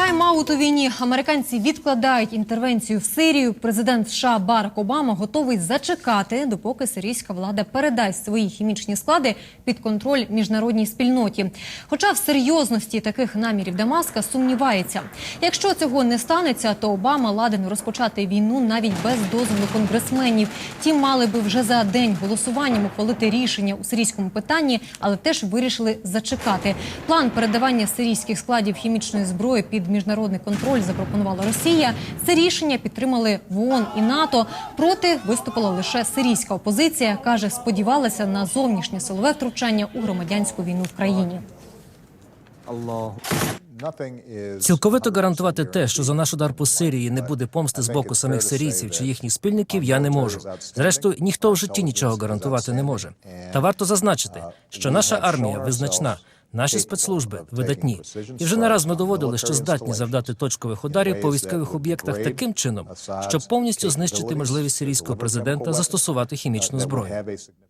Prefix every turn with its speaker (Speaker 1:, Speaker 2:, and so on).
Speaker 1: Тайм-аут у війні американці відкладають інтервенцію в Сирію. Президент США Барак Обама готовий зачекати, допоки сирійська влада передасть свої хімічні склади під контроль міжнародній спільноті. Хоча в серйозності таких намірів Дамаска сумнівається. Якщо цього не станеться, то Обама ладен розпочати війну навіть без дозволу конгресменів. Ті мали би вже за день голосуванням ухвалити рішення у сирійському питанні, але теж вирішили зачекати. План передавання сирійських складів хімічної зброї під міжнародний контроль запропонувала Росія. Це рішення підтримали в ООН і НАТО. Проти виступила лише сирійська опозиція. каже, сподівалася на зовнішнє силове втручання у громадянську війну в країні.
Speaker 2: Цілковито гарантувати те, що за наш удар по Сирії не буде помсти з боку самих сирійців чи їхніх спільників, я не можу. Зрештою, ніхто в житті нічого гарантувати не може. Та варто зазначити, що наша армія визначна. Наші спецслужби видатні, і вже не раз ми доводили, що здатні завдати точкових ударів по військових об'єктах таким чином, щоб повністю знищити можливість сирійського президента застосувати хімічну зброю.